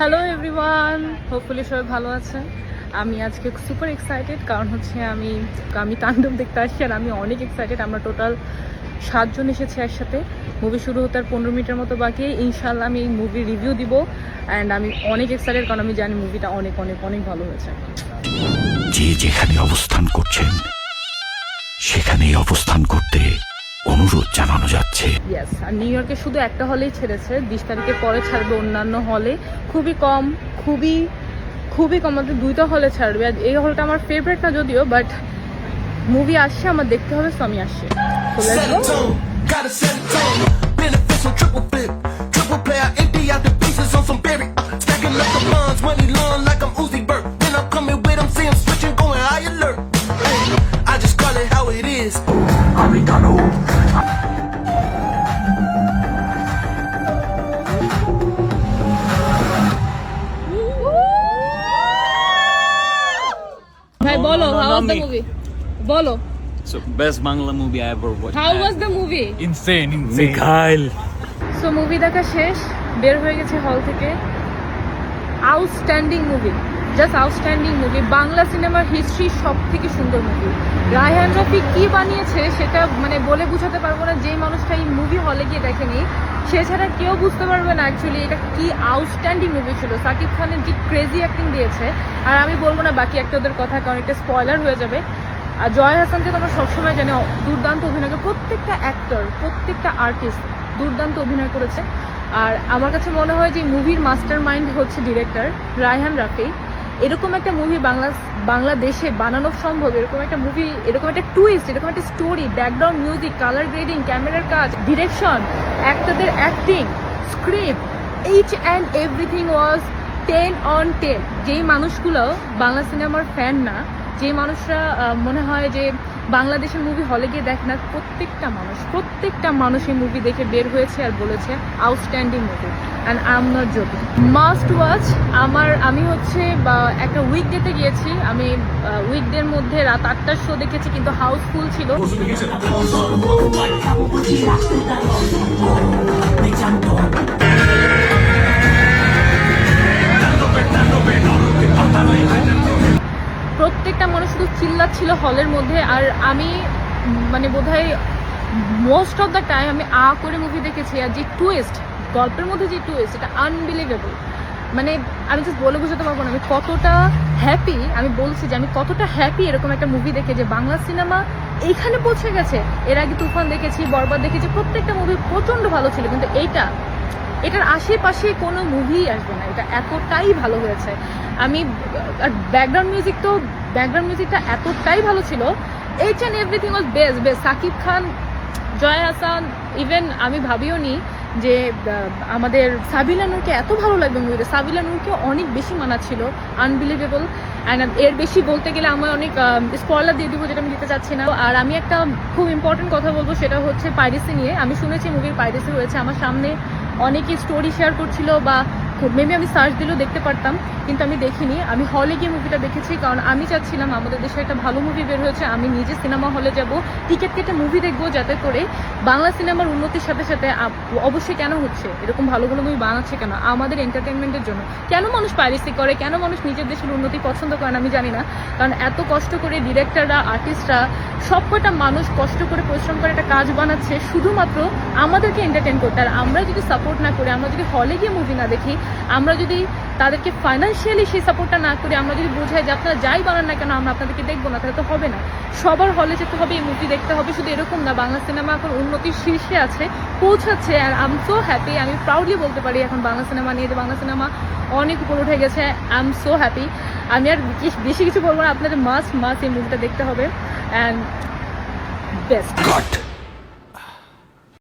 Hello everyone hopefully সবাই ভালো আছেন। আমি আজকে সুপার এক্সাইটেড কারণ হচ্ছে আমি আমি তাণ্ডব দেখতে আসছি আর আমি অনেক এক্সাইটেড আমরা টোটাল সাতজন এসেছি একসাথে। মুভি শুরু হতে আর পনেরো মিনিটের মতো বাকি। ইনশাল্লাহ আমি এই মুভির রিভিউ দিব। অ্যান্ড আমি অনেক এক্সাইটেড কারণ আমি জানি মুভিটা অনেক অনেক অনেক ভালো হয়েছে। যে যেখানে অবস্থান করছেন, সেখানেই অবস্থান করতে অনুরোধ জানানো যাচ্ছে। ইয়েস আর নিউ ইয়র্কে শুধু একটা হলেই ছেড়েছে। বিশ তারিখের পরে ছাড়বে অন্যান্য হলে। খুবই কম খুবই খুবই কম আমাদের দুইটা হলে ছাড়বে। আর এই হলটা আমার ফেভারিট না যদিও বাট মুভি আসছে আমার দেখতে হবে সো আমি আসছি। The me. মুভি বলো So best Bangla movie I ever watched. How was the movie Insane, insane. Mikhail so movie দেখা শেষ বের হয়ে গেছে হল থেকে outstanding movie just outstanding movie Bangla সিনেমার হিস্ট্রি সব থেকে সুন্দর মুভি রায়হান রফি কি বানিয়েছে সেটা মানে বলে বোঝাতে পারব না। যেই মানুষটা এই মুভি হলে গিয়ে দেখেনি, সে ছাড়া কেউ বুঝতে পারবে না অ্যাকচুয়ালি এটা কি আউটস্ট্যান্ডিং মুভি ছিল। সাকিব খানের যে ক্রেজি অ্যাক্টিং দিয়েছে, আর আমি বলব না বাকি অ্যাক্টরদের কথা, কারণ একটা স্পয়লার হয়ে যাবে। আর জয় হাসানকে তোমরা সবসময় জানো, দুর্দান্ত অভিনয় করে প্রত্যেকটা অ্যাক্টর প্রত্যেকটা আর্টিস্ট দুর্দান্ত অভিনয় করেছে। আর আমার কাছে মনে হয় যে মুভির মাস্টার মাইন্ড হচ্ছে ডিরেক্টর রায়হান রাফি এরকম একটা মুভি বাংলা বাংলাদেশে বানানো সম্ভব, এরকম একটা মুভি এরকম একটা টুইস্ট এরকম একটা story background music colour grading ক্যামেরার কাজ direction অ্যাক্টরদের acting script each and everything was ten on ten যেই মানুষগুলো বাংলা সিনেমার ফ্যান না যে মানুষরা মনে হয় যে বাংলাদেশের মুভি হলে গিয়ে দেখে না, প্রত্যেকটা মানুষ প্রত্যেকটা মানুষ এই মুভি দেখে বের হয়েছে আর বলেছে outstanding movie and I am not joking must watch আমার, আমি হচ্ছে একটা উইকডেতে গিয়েছি। আমি উইকডের মধ্যে রাত আটটার শো দেখেছি, কিন্তু হাউসফুল ছিল। প্রত্যেকটা মানুষ শুধু চিল্লাচ্ছিল হলের মধ্যে, আর আমি মানে বোধহয় মোস্ট অফ দ্য টাইম আমি আ করে মুভি দেখেছি, আর যে টুইস্ট গল্পের মধ্যে যে টুইস্ট এটা আনবিলিভেবল মানে আমি জাস্ট বলে বোঝাতে পারব না, আমি কতটা হ্যাপি আমি বলছি যে আমি কতটা হ্যাপি এরকম একটা মুভি দেখে যে বাংলা সিনেমা এইখানে পৌঁছে গেছে। এর আগে তুফান দেখেছি, বরবাদ দেখেছি, প্রত্যেকটা মুভি প্রচণ্ড ভালো ছিল, কিন্তু এইটা, এটার আশেপাশে কোনো মুভি আসবে না, এটা এতটাই ভালো হয়েছে। আমি, আর ব্যাকগ্রাউন্ড মিউজিক তো ব্যাকগ্রাউন্ড মিউজিকটা এতটাই ভালো ছিল each and everything was best best Shakib Khan, Joy Hasan even আমি ভাবিও নি যে আমাদের সাবিলা নূরকে এত ভালো লাগবে মুভিতে সাবিলা নূরকে অনেক বেশি মানাচ্ছিল আনবিলিভেবল অ্যান্ড এর বেশি বলতে গেলে আমার অনেক স্পয়লার দিয়ে দিব যেটা আমি দিতে চাচ্ছি না। আর আমি একটা খুব ইম্পর্টেন্ট কথা বলব, সেটা হচ্ছে পাইরেসি নিয়ে। আমি শুনেছি মুভির পাইরেসি হয়েছে। আমার সামনে অনেকে স্টোরি শেয়ার করছিল বা মেবি আমি সার্চ দিলেও দেখতে পারতাম, কিন্তু আমি দেখিনি। আমি হলে গিয়ে মুভিটা দেখেছি, কারণ আমি চাচ্ছিলাম, আমাদের দেশে একটা ভালো মুভি বের হয়েছে, আমি নিজে সিনেমা হলে যাব টিকিট কেটে মুভি দেখব যাতে করে বাংলা সিনেমার উন্নতির সাথে সাথে অবশ্যই কেন হচ্ছে, এরকম ভালো ভালো মুভি বানাচ্ছে কেন, আমাদের এন্টারটেনমেন্টের জন্য। কেন মানুষ পাইরেসি করে, কেন মানুষ নিজের দেশের উন্নতি পছন্দ করে না, আমি জানি না। কারণ এত কষ্ট করে ডিরেক্টররা আর্টিস্টরা সব কটা মানুষ কষ্ট করে পরিশ্রম করে একটা কাজ বানাচ্ছে, শুধুমাত্র আমাদেরকে এন্টারটেন করতে। আর আমরা যদি সাপোর্ট না করি, আমরা যদি হলে গিয়ে মুভি না দেখি আমরা যদি তাদেরকে ফাইন্যান্সিয়ালি সেই সাপোর্টটা না করি, আমরা যদি বোঝাই যে আপনারা যাই বানান না কেন, আমরা আপনাদেরকে দেখব না, তাহলে তো হবে না। সবার হলে যেতে হবে, এই মুভি দেখতে হবে, শুধু এরকম না, বাংলা সিনেমা এখন উন্নতির শীর্ষে আছে, পৌঁছাচ্ছে আর আম সো হ্যাপি আমি প্রাউডলি বলতে পারি এখন বাংলা সিনেমা নিয়ে যে বাংলা সিনেমা অনেক উপর উঠে গেছে আই এম সো হ্যাপি আমি আর বেশ- কিছু বলব না, আপনাদের মাস্ট মাস এই মুভিটা দেখতে হবে অ্যান্ড বেস্ট